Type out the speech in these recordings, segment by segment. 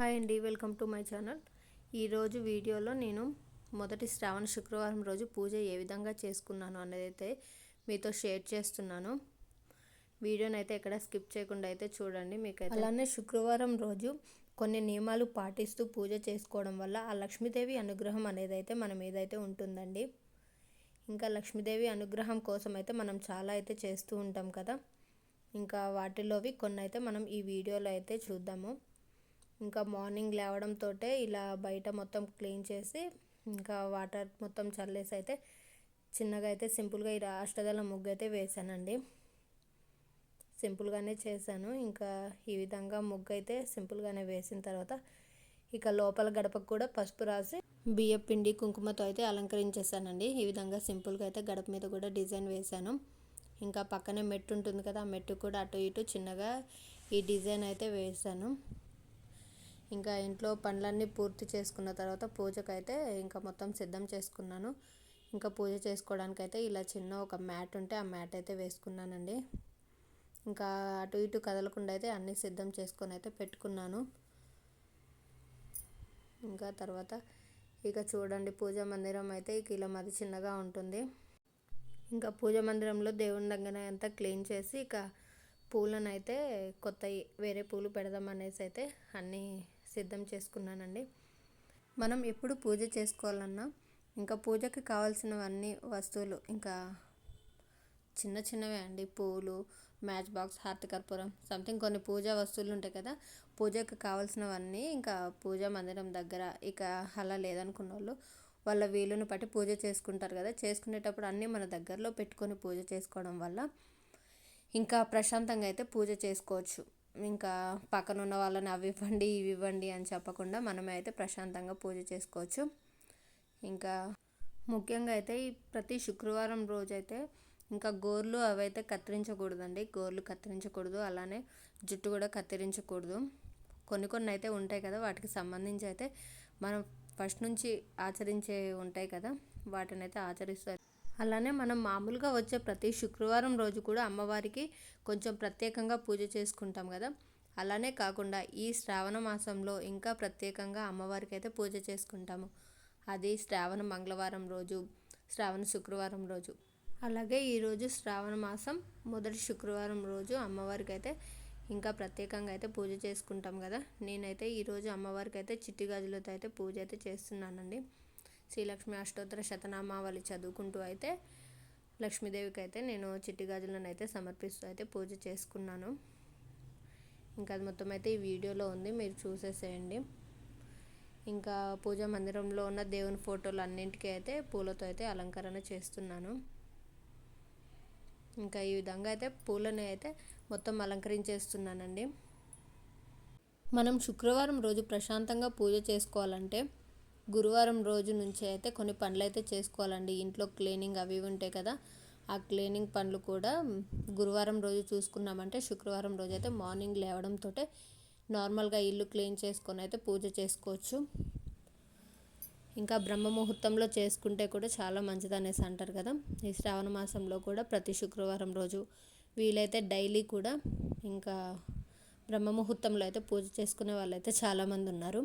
Hi అండి welcome to my channel. ఈరోజు వీడియోలో నేను మొదటి శ్రావణ శుక్రవారం రోజు పూజ ఏ విధంగా చేసుకున్నాను అనేది అయితే మీతో షేర్ చేస్తున్నాను. వీడియోని అయితే ఎక్కడ స్కిప్ చేయకుండా అయితే చూడండి. మీకు అలానే శుక్రవారం రోజు కొన్ని నియమాలు పాటిస్తూ పూజ చేసుకోవడం వల్ల ఆ లక్ష్మీదేవి అనుగ్రహం అనేది అయితే మన మీద అయితే ఉంటుందండి. ఇంకా లక్ష్మీదేవి అనుగ్రహం కోసం అయితే మనం చాలా అయితే చేస్తూ ఉంటాం కదా. ఇంకా వాటిలోవి కొన్ని అయితే మనం ఈ వీడియోలో అయితే చూద్దాము. ఇంకా మార్నింగ్ లేవడంతో ఇలా బయట మొత్తం క్లీన్ చేసి ఇంకా వాటర్ మొత్తం చల్లేసి అయితే చిన్నగా అయితే సింపుల్గా ఈ అష్టదళ ముగ్గు అయితే వేసానండి. సింపుల్గానే చేశాను. ఇంకా ఈ విధంగా ముగ్గు అయితే సింపుల్గానే వేసిన తర్వాత ఇక లోపల గడపకు కూడా పసుపు రాసి బియ్యం పిండి కుంకుమతో అయితే అలంకరించేసానండి ఈ విధంగా సింపుల్గా అయితే గడప మీద కూడా డిజైన్ వేశాను. ఇంకా పక్కనే మెట్టు ఉంటుంది కదా ఆ మెట్టు కూడా అటు ఇటు చిన్నగా ఈ డిజైన్ అయితే వేసాను ఇంకా ఇంట్లో పనులన్నీ పూర్తి చేసుకున్న తర్వాత పూజకైతే ఇంకా మొత్తం సిద్ధం చేసుకున్నాను. ఇంకా పూజ చేసుకోవడానికి అయితే ఇలా చిన్న ఒక మ్యాట్ ఉంటే ఆ మ్యాట్ అయితే వేసుకున్నానండి. ఇంకా అటు ఇటు కదలకుండా అయితే అన్నీ సిద్ధం చేసుకొని అయితే పెట్టుకున్నాను. ఇంకా తర్వాత ఇక చూడండి పూజా మందిరం అయితే ఇక ఇలా మది చిన్నగా ఉంటుంది. ఇంకా పూజ మందిరంలో దేవుని దగ్గర అంతా క్లీన్ చేసి ఇక పూలను అయితే కొత్త వేరే పూలు పెడదాం అనేసి అయితే అన్నీ సిద్ధం చేసుకున్నానండి. మనం ఎప్పుడు పూజ చేసుకోవాలన్నా ఇంకా పూజకి కావాల్సినవన్నీ వస్తువులు ఇంకా చిన్న చిన్నవే అండి. పూలు మ్యాచ్ బాక్స్ హార్తి కర్పూరం సంథింగ్ కొన్ని పూజా వస్తువులు ఉంటాయి కదా పూజకి కావాల్సినవన్నీ ఇంకా పూజా మందిరం దగ్గర ఇక అలా లేదనుకున్న వాళ్ళు వాళ్ళ వీలుని బట్టి పూజ చేసుకుంటారు కదా. చేసుకునేటప్పుడు అన్నీ మన దగ్గరలో పెట్టుకొని పూజ చేసుకోవడం వల్ల ఇంకా ప్రశాంతంగా అయితే పూజ చేసుకోవచ్చు. ఇంకా పక్కన ఉన్న వాళ్ళని అవి ఇవ్వండి ఇవి ఇవ్వండి అని చెప్పకుండా మనమే అయితే ప్రశాంతంగా పూజ చేసుకోవచ్చు. ఇంకా ముఖ్యంగా అయితే ఈ ప్రతి శుక్రవారం రోజైతే ఇంకా గోర్లు అవైతే కత్తిరించకూడదండి. గోర్లు కత్తిరించకూడదు అలానే జుట్టు కూడా కత్తిరించకూడదు. కొన్ని కొన్ని అయితే ఉంటాయి కదా వాటికి సంబంధించి అయితే మనం ఫస్ట్ నుంచి ఆచరించే ఉంటాయి కదా వాటిని అయితే ఆచరిస్తారు. అలానే మనం మామూలుగా వచ్చే ప్రతి శుక్రవారం రోజు కూడా అమ్మవారికి కొంచెం ప్రత్యేకంగా పూజ చేసుకుంటాం కదా. అలానే కాకుండా ఈ శ్రావణ మాసంలో ఇంకా ప్రత్యేకంగా అమ్మవారికి అయితే పూజ చేసుకుంటాము. అది శ్రావణ మంగళవారం రోజు శ్రావణ శుక్రవారం రోజు. అలాగే ఈరోజు శ్రావణ మాసం మొదటి శుక్రవారం రోజు అమ్మవారికి అయితే ఇంకా ప్రత్యేకంగా అయితే పూజ చేసుకుంటాం కదా. నేనైతే ఈరోజు అమ్మవారికి అయితే చిట్టి గాజులతో అయితే పూజ అయితే చేస్తున్నానండి. శ్రీలక్ష్మి అష్టోత్తర శతనామావళి చదువుకుంటూ అయితే లక్ష్మీదేవికి అయితే నేను చిట్టి గాజులను అయితే సమర్పిస్తూ అయితే పూజ చేసుకున్నాను. ఇంకా అది మొత్తం అయితే ఈ వీడియోలో ఉంది మీరు చూసేసేయండి. ఇంకా పూజా మందిరంలో ఉన్న దేవుని ఫోటోలు అన్నింటికీ అయితే పూలతో అయితే అలంకరణ చేస్తున్నాను. ఇంకా ఈ విధంగా అయితే పూలని అయితే మొత్తం అలంకరించేస్తున్నానండి. మనం శుక్రవారం రోజు ప్రశాంతంగా పూజ చేసుకోవాలంటే గురువారం రోజు నుంచి అయితే కొన్ని పనులు అయితే చేసుకోవాలండి. ఇంట్లో క్లీనింగ్ అవి ఉంటాయి కదా ఆ క్లీనింగ్ పనులు కూడా గురువారం రోజు చూసుకున్నామంటే శుక్రవారం రోజు అయితే మార్నింగ్ లేవడంతో నార్మల్గా ఇల్లు క్లీన్ చేసుకొని అయితే పూజ చేసుకోవచ్చు. ఇంకా బ్రహ్మ ముహూర్తంలో చేసుకుంటే కూడా చాలా మంచిది అనేసి అంటారు కదా. ఈ శ్రావణ మాసంలో కూడా ప్రతి శుక్రవారం రోజు వీలైతే డైలీ కూడా ఇంకా బ్రహ్మ ముహూర్తంలో అయితే పూజ చేసుకునే వాళ్ళైతే చాలామంది ఉన్నారు.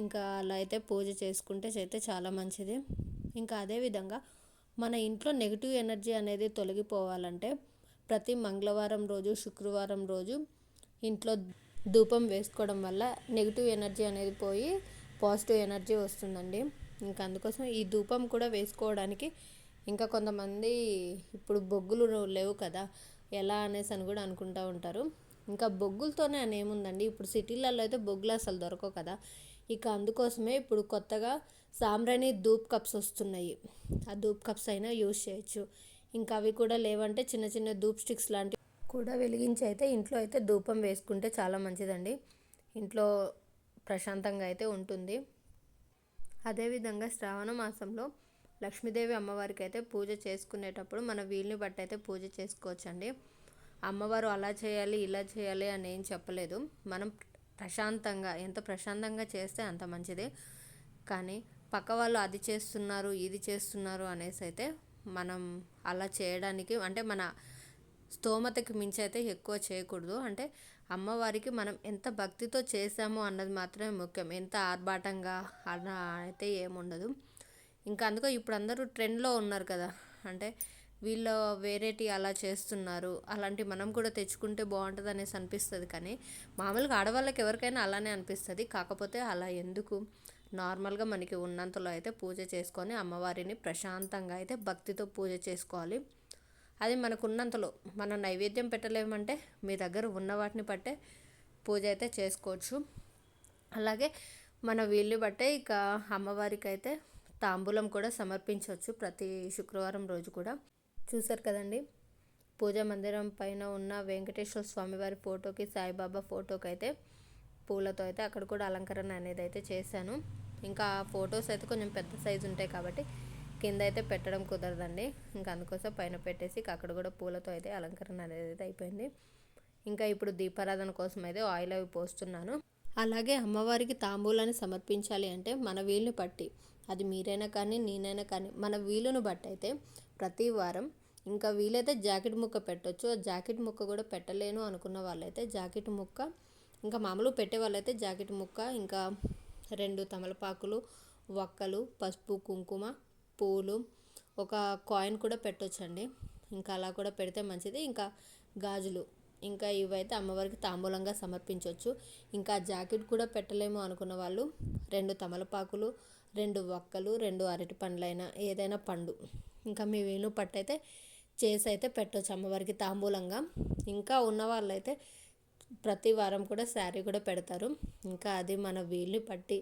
ఇంకా అలా అయితే పూజ చేసుకుంటే అయితే చాలా మంచిది. ఇంకా అదేవిధంగా మన ఇంట్లో నెగిటివ్ ఎనర్జీ అనేది తొలగిపోవాలంటే ప్రతి మంగళవారం రోజు శుక్రవారం రోజు ఇంట్లో ధూపం వేసుకోవడం వల్ల నెగిటివ్ ఎనర్జీ అనేది పోయి పాజిటివ్ ఎనర్జీ వస్తుందండి. ఇంకా అందుకోసం ఈ ధూపం కూడా వేసుకోవడానికి ఇంకా కొంతమంది ఇప్పుడు బొగ్గులు లేవు కదా ఎలా అనేసి అని కూడా అనుకుంటూ ఉంటారు. ఇంకా బొగ్గులతోనే అని ఏముందండి? ఇప్పుడు సిటీలలో అయితే బొగ్గులు అసలు దొరకవు కదా. ఇక అందుకోసమే ఇప్పుడు కొత్తగా సాంబ్రాణి ధూప్ కప్స్ వస్తున్నాయి. ఆ ధూప్ కప్స్ అయినా యూజ్ చేయొచ్చు. ఇంకా అవి కూడా లేవంటే చిన్న చిన్న ధూప్ స్టిక్స్ లాంటివి కూడా వెలిగించి అయితే ఇంట్లో అయితే ధూపం వేసుకుంటే చాలా మంచిదండి. ఇంట్లో ప్రశాంతంగా అయితే ఉంటుంది. అదేవిధంగా శ్రావణ మాసంలో లక్ష్మీదేవి అమ్మవారికి అయితే పూజ చేసుకునేటప్పుడు మన వీలుని బట్టి అయితే పూజ చేసుకోవచ్చండి. అమ్మవారు అలా చేయాలి ఇలా చేయాలి అని ఏం చెప్పలేదు. మనం ప్రశాంతంగా ఎంత ప్రశాంతంగా చేస్తే అంత మంచిది. కానీ పక్క వాళ్ళు అది చేస్తున్నారు ఇది చేస్తున్నారు అనేసి అయితే మనం అలా చేయడానికి అంటే మన స్తోమతకి మించి అయితే ఎక్కువ చేయకూడదు. అంటే అమ్మవారికి మనం ఎంత భక్తితో చేసామో అన్నది మాత్రమే ముఖ్యం. ఎంత ఆర్భాటంగా అలా అయితే ఏముండదు. ఇంకా అందుకో ఇప్పుడు అందరూ ట్రెండ్లో ఉన్నారు కదా. అంటే వీళ్ళు వేరేటి అలా చేస్తున్నారు. అలాంటి మనం కూడా తెచ్చుకుంటే బాగుంటుంది అనేసి అనిపిస్తుంది కానీ మామూలుగా ఆడవాళ్ళకి ఎవరికైనా అలానే అనిపిస్తుంది. కాకపోతే అలా ఎందుకు? నార్మల్గా మనకి ఉన్నంతలో అయితే పూజ చేసుకొని అమ్మవారిని ప్రశాంతంగా అయితే భక్తితో పూజ చేసుకోవాలి. అది మనకున్నంతలో మనం నైవేద్యం పెట్టలేమంటే మీ దగ్గర ఉన్న వాటిని బట్టే పూజ అయితే చేసుకోవచ్చు. అలాగే మన వీళ్ళు బట్టే ఇక అమ్మవారికి అయితే తాంబూలం కూడా సమర్పించవచ్చు ప్రతి శుక్రవారం రోజు కూడా. చూసారు కదండి? పూజా మందిరం పైన ఉన్న వెంకటేశ్వర స్వామివారి ఫోటోకి సాయిబాబా ఫోటోకి అయితే పూలతో అయితే అక్కడ కూడా అలంకరణ అనేది అయితే చేశాను. ఇంకా ఫొటోస్ అయితే కొంచెం పెద్ద సైజు ఉంటాయి కాబట్టి కింద అయితే పెట్టడం కుదరదండి. ఇంకా అందుకోసం పైన పెట్టేసి అక్కడ కూడా పూలతో అయితే అలంకరణ అనేది అయితే అయిపోయింది. ఇంకా ఇప్పుడు దీపారాధన కోసం అయితే ఆయిల్ అవి పోస్తున్నాను. అలాగే అమ్మవారికి తాంబూలాన్ని సమర్పించాలి అంటే మన వీలుని పట్టి అది మీరైనా కానీ నేనైనా కానీ మన వీలును బట్టి అయితే ప్రతి వారం ఇంకా వీలైతే జాకెట్ ముక్క పెట్టొచ్చు. ఆ జాకెట్ ముక్క కూడా పెట్టలేను అనుకున్న వాళ్ళైతే జాకెట్ ముక్క ఇంకా మామూలు పెట్టే వాళ్ళైతే జాకెట్ ముక్క ఇంకా రెండు తమలపాకులు వక్కలు పసుపు కుంకుమ పూలు ఒక కాయిన్ కూడా పెట్టొచ్చండి. ఇంకా అలా కూడా పెడితే మంచిది. ఇంకా గాజులు ఇంకా ఇవైతే అమ్మవారికి తాంబూలంగా సమర్పించవచ్చు ఇంకా జాకెట్ కూడా పెట్టలేము అనుకున్న వాళ్ళు రెండు తమలపాకులు రెండు వక్కలు రెండు అరటి పండ్లైనా ఏదైనా పండు ఇంకా మీ వీలు పట్టయితే చేసి అయితే పెట్టవచ్చు అమ్మవారికి తాంబూలంగా. ఇంకా ఉన్న వాళ్ళైతే ప్రతి వారం కూడా శారీ కూడా పెడతారు. ఇంకా అది మన వీలుని పట్టి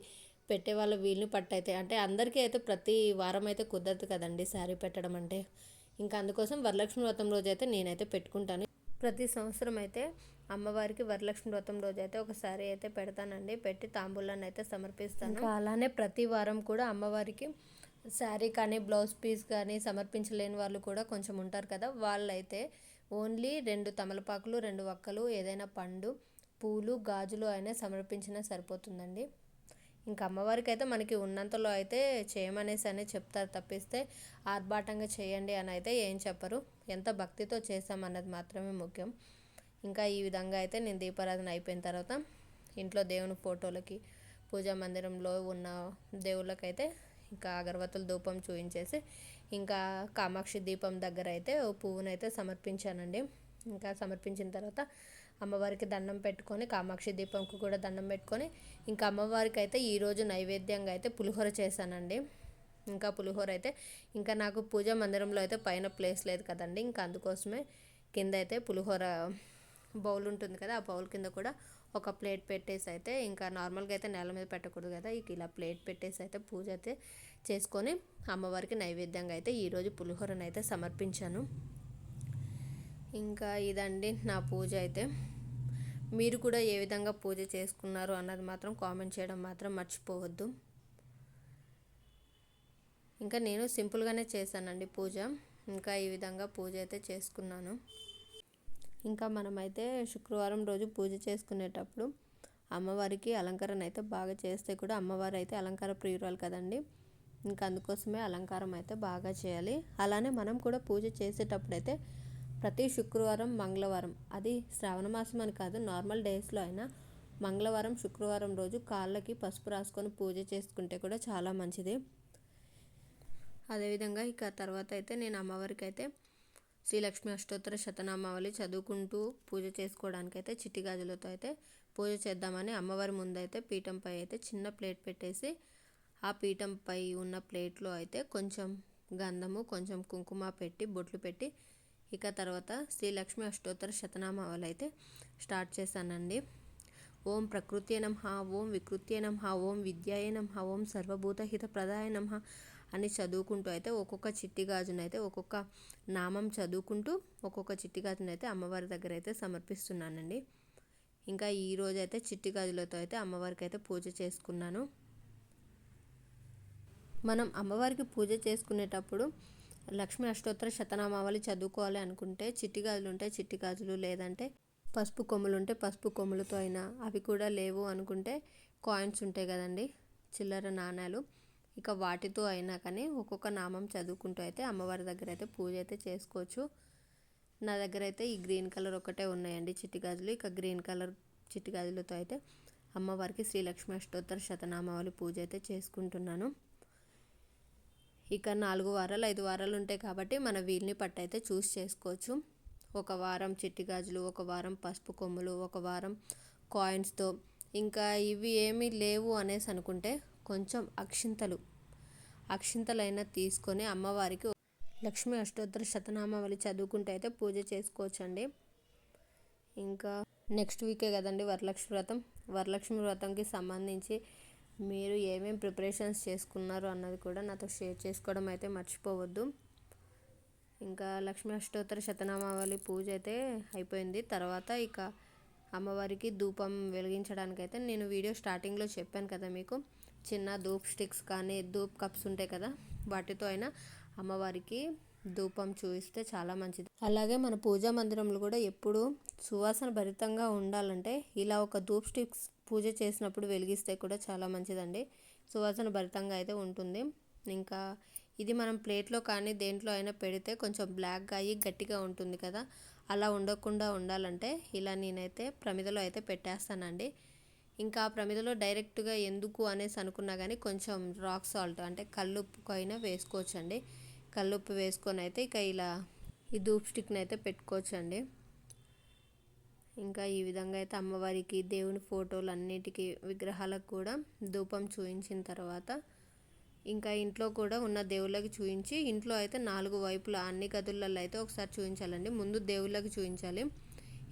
పెట్టే వాళ్ళ వీలుని పట్టి అయితే అంటే అందరికీ అయితే ప్రతి వారం అయితే కుదరదు కదండి శారీ పెట్టడం అంటే. ఇంకా అందుకోసం వరలక్ష్మి వ్రతం రోజు అయితే నేనైతే పెట్టుకుంటాను. ప్రతి సంవత్సరం అయితే అమ్మవారికి వరలక్ష్మి వ్రతం రోజు అయితే ఒక శారీ అయితే పెడతానండి. పెట్టి తాంబూలాన్ని అయితే సమర్పిస్తాను. అలానే ప్రతి వారం కూడా అమ్మవారికి శారీ కానీ బ్లౌజ్ పీస్ కానీ సమర్పించలేని వాళ్ళు కూడా కొంచెం ఉంటారు కదా. వాళ్ళైతే ఓన్లీ రెండు తమలపాకులు రెండు వక్కలు ఏదైనా పండు పూలు గాజులు అయినా సమర్పించినా సరిపోతుందండి. ఇంకా అమ్మవారికి అయితే మనకి ఉన్నంతలో అయితే చేయమనేసి అని చెప్తారు తప్పిస్తే ఆర్భాటంగా చేయండి అని అయితే ఏం చెప్పరు. ఎంత భక్తితో చేసామన్నది మాత్రమే ముఖ్యం. ఇంకా ఈ విధంగా అయితే నేను దీపారాధన అయిపోయిన తర్వాత ఇంట్లో దేవుని ఫోటోలకి పూజా మందిరంలో ఉన్న దేవుళ్ళకైతే ఇంకా అగరవత్తుల ధూపం చూపించేసి ఇంకా కామాక్షి దీపం దగ్గర అయితే ఓ పువ్వునైతే సమర్పించానండి. ఇంకా సమర్పించిన తర్వాత అమ్మవారికి దండం పెట్టుకొని కామాక్షి దీపంకు కూడా దండం పెట్టుకొని ఇంకా అమ్మవారికి అయితే ఈరోజు నైవేద్యంగా అయితే పులిహోర చేశానండి. ఇంకా పులిహోర అయితే ఇంకా నాకు పూజ మందిరంలో అయితే పైన ప్లేస్ లేదు కదండి. ఇంకా అందుకోసమే కింద అయితే పులిహోర బౌల్ ఉంటుంది కదా ఆ బౌల్ కింద కూడా ఒక ప్లేట్ పెట్టేసి అయితే ఇంకా నార్మల్గా అయితే నేల మీద పెట్టకూడదు కదా. ఇక ఇలా ప్లేట్ పెట్టేసి అయితే పూజ అయితే చేసుకొని అమ్మవారికి నైవేద్యంగా అయితే ఈరోజు పులిహోరను అయితే సమర్పించాను. ఇంకా ఇదండి నా పూజ అయితే. మీరు కూడా ఏ విధంగా పూజ చేసుకున్నారు అన్నది మాత్రం కామెంట్ చేయడం మాత్రం మర్చిపోవద్దు. ఇంకా నేను సింపుల్గానే చేశానండి పూజ. ఇంకా ఈ విధంగా పూజ అయితే చేసుకున్నాను. ఇంకా మనమైతే శుక్రవారం రోజు పూజ చేసుకునేటప్పుడు అమ్మవారికి అలంకరణ అయితే బాగా చేస్తే కూడా అమ్మవారు అయితే అలంకార ప్రియురాలు కదండి. ఇంకా అందుకోసమే అలంకారం అయితే బాగా చేయాలి. అలానే మనం కూడా పూజ చేసేటప్పుడు అయితే ప్రతి శుక్రవారం మంగళవారం అది శ్రావణ మాసం అని కాదు నార్మల్ డేస్లో అయినా మంగళవారం శుక్రవారం రోజు కాళ్ళకి పసుపు రాసుకొని పూజ చేసుకుంటే కూడా చాలా మంచిది. అదేవిధంగా ఇక తర్వాత అయితే నేను అమ్మవారికి అయితే శ్రీలక్ష్మి అష్టోత్తర శతనామావళి చదువుకుంటూ పూజ చేసుకోవడానికి అయితే చిట్టి గాజులతో అయితే పూజ చేద్దామని అమ్మవారి ముందైతే పీఠంపై అయితే చిన్న ప్లేట్ పెట్టేసి ఆ పీఠంపై ఉన్న ప్లేట్లో అయితే కొంచెం గంధము కొంచెం కుంకుమ పెట్టి బొట్లు పెట్టి ఇక తర్వాత శ్రీలక్ష్మి అష్టోత్తర శతనామావళి అయితే స్టార్ట్ చేశానండి. ఓం ప్రకృతి నమ ఓం వికృత్య నమ ఓం విద్యాయ నమ ఓం సర్వభూతహిత ప్రదాయ నమ అని చదువుకుంటూ అయితే ఒక్కొక్క చిట్టి గాజును అయితే ఒక్కొక్క నామం చదువుకుంటూ ఒక్కొక్క చిట్టి గాజును అయితే అమ్మవారి దగ్గర అయితే సమర్పిస్తున్నానండి. ఇంకా ఈరోజు అయితే చిట్టి గాజులతో అయితే అమ్మవారికి అయితే పూజ చేసుకున్నాను. మనం అమ్మవారికి పూజ చేసుకునేటప్పుడు లక్ష్మీ అష్టోత్తర శతనామావళి చదువుకోవాలి అనుకుంటే చిట్టి గాజులు ఉంటే చిట్టి గాజులు లేదంటే పసుపు కొమ్ములు ఉంటే పసుపు కొమ్ములతో అయినా అవి కూడా లేవు అనుకుంటే కాయిన్స్ ఉంటాయి కదండి చిల్లర నాణ్యాలు ఇక వాటితో అయినా కానీ ఒక్కొక్క నామం చదువుకుంటూ అయితే అమ్మవారి దగ్గర అయితే పూజ అయితే చేసుకోవచ్చు. నా దగ్గర అయితే ఈ గ్రీన్ కలర్ ఒకటే ఉన్నాయండి చిట్టి గాజులు. ఇక గ్రీన్ కలర్ చిట్టి గాజులతో అయితే అమ్మవారికి శ్రీలక్ష్మి అష్టోత్తర శతనామావళి పూజ అయితే చేసుకుంటున్నాను. ఇక నాలుగు వారాలు ఐదు వారాలు ఉంటాయి కాబట్టి మన వీల్ని పట్టు అయితే చూస్ చేసుకోవచ్చు. ఒక వారం చిట్టి గాజులు ఒక వారం పసుపు కొమ్ములు ఒక వారం కాయిన్స్తో ఇంకా ఇవి ఏమీ లేవు అనేసి అనుకుంటే కొంచెం అక్షింతలు. అక్షింతలైన తీసుకొని అమ్మవారికి లక్ష్మీ అష్టోత్తర శతనామావళి చదువుకుంటే అయితే పూజ చేసుకోవచ్చండి. ఇంకా నెక్స్ట్ వీకే కదండి వరలక్ష్మి వ్రతం. వరలక్ష్మి వ్రతంకి సంబంధించి మీరు ఏమేమి ప్రిపరేషన్స్ చేసుకున్నారు అన్నది కూడా నాతో షేర్ చేసుకోవడం అయితే మర్చిపోవద్దు. ఇంకా లక్ష్మీ అష్టోత్తర శతనామావళి పూజ అయితే అయిపోయింది. తర్వాత ఇక అమ్మవారికి ధూపం వెలిగించడానికైతే నేను వీడియో స్టార్టింగ్లో చెప్పాను కదా మీకు. చిన్న ధూప్ స్టిక్స్ కానీ ధూప్ కప్స్ ఉంటాయి కదా వాటితో అయినా అమ్మవారికి ధూపం చూపిస్తే చాలా మంచిది. అలాగే మన పూజా మందిరంలో కూడా ఎప్పుడు సువాసన భరితంగా ఉండాలంటే ఇలా ఒక ధూప్ స్టిక్స్ పూజ చేసినప్పుడు వెలిగిస్తే కూడా చాలా మంచిదండి. సువాసన భరితంగా అయితే ఉంటుంది. ఇంకా ఇది మనం ప్లేట్లో కానీ దేంట్లో అయినా పెడితే కొంచెం బ్లాక్గా అయ్యి గట్టిగా ఉంటుంది కదా అలా ఉండకుండా ఉండాలంటే ఇలా నేనైతే ప్రమిదలో అయితే పెట్టేస్తానండి. ఇంకా ఆ ప్రమిదలో డైరెక్ట్గా ఎందుకు అనేసి అనుకున్నా కానీ కొంచెం రాక్ సాల్ట్ అంటే కల్లుప్పు అయినా వేసుకోవచ్చండి. కల్లుప్పు వేసుకొని అయితే ఇక ఇలా ఈ ధూప్ స్టిక్ని అయితే పెట్టుకోవచ్చండి. ఇంకా ఈ విధంగా అయితే అమ్మవారికి దేవుని ఫోటోలు అన్నిటికీ విగ్రహాలకు కూడా ధూపం చూయించిన తర్వాత ఇంకా ఇంట్లో కూడా ఉన్న దేవుళ్ళకి చూయించి ఇంట్లో అయితే నాలుగు వైపులా అన్ని గదులలో అయితే ఒకసారి చూపించాలండి ముందు దేవుళ్ళకి చూపించాలి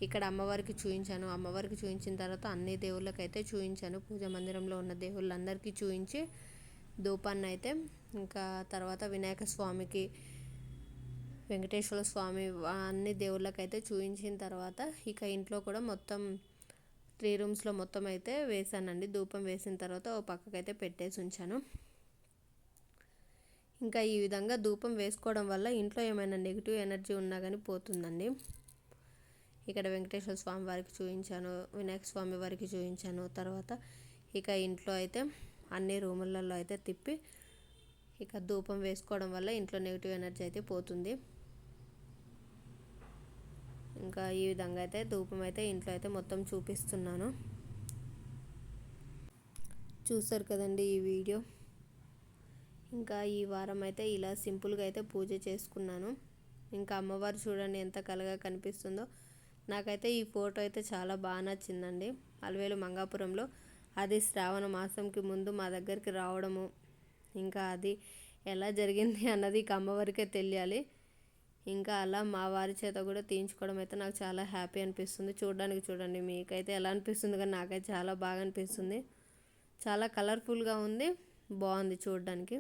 ఇక్కడ అమ్మవారికి చూపించాను అమ్మవారికి చూపించిన తర్వాత అన్ని దేవుళ్ళకి అయితే చూపించాను పూజ మందిరంలో ఉన్న దేవుళ్ళందరికీ చూపించి ధూపాన్ని అయితే ఇంకా తర్వాత వినాయక స్వామికి వెంకటేశ్వర స్వామి అన్ని దేవుళ్ళకైతే చూపించిన తర్వాత ఇక ఇంట్లో కూడా మొత్తం త్రీ రూమ్స్లో మొత్తం అయితే వేసానండి. ధూపం వేసిన తర్వాత ఓ పక్కకైతే పెట్టేసి ఉంచాను. ఇంకా ఈ విధంగా ధూపం వేసుకోవడం వల్ల ఇంట్లో ఏమైనా నెగిటివ్ ఎనర్జీ ఉన్నా కానీ పోతుందండి. ఇక్కడ వెంకటేశ్వర స్వామి వారికి చూపించాను వినాయక స్వామి వారికి చూపించాను తర్వాత ఇక ఇంట్లో అయితే అన్ని రూములలో అయితే తిప్పి ఇక ధూపం వేసుకోవడం వల్ల ఇంట్లో నెగిటివ్ ఎనర్జీ అయితే పోతుంది. ఇంకా ఈ విధంగా అయితే ధూపం అయితే ఇంట్లో అయితే మొత్తం చూపిస్తున్నాను. చూసారు కదండి ఈ వీడియో? ఇంకా ఈ వారం అయితే ఇలా సింపుల్గా అయితే పూజ చేసుకున్నాను. ఇంకా అమ్మవారు చూడండి ఎంత కలగా కనిపిస్తుందో. నాకైతే ఈ ఫోటో అయితే చాలా బాగా నచ్చిందండి. అలవేలు మంగాపురంలో అది శ్రావణ మాసంకి ముందు మా దగ్గరికి రావడము ఇంకా అది ఎలా జరిగింది అన్నది ఇక అమ్మవారికే తెలియాలి. ఇంకా అలా మా వారి చేత కూడా తీయించుకోవడం అయితే నాకు చాలా హ్యాపీ అనిపిస్తుంది. చూడడానికి చూడండి మీకైతే ఎలా అనిపిస్తుంది కానీ నాకైతే చాలా బాగా అనిపిస్తుంది. చాలా కలర్ఫుల్గా ఉంది బాగుంది చూడడానికి.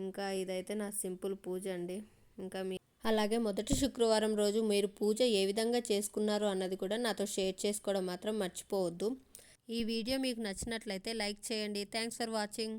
ఇంకా ఇదైతే నా సింపుల్ పూజ అండి. ఇంకా మీ అలాగే మొదటి శుక్రవారం రోజు మీరు పూజ ఏ విధంగా చేసుకున్నారు అన్నది కూడా నాతో షేర్ చేసుకోవడం మాత్రం మర్చిపోవద్దు. ఈ వీడియో మీకు నచ్చినట్లయితే లైక్ చేయండి. Thanks for watching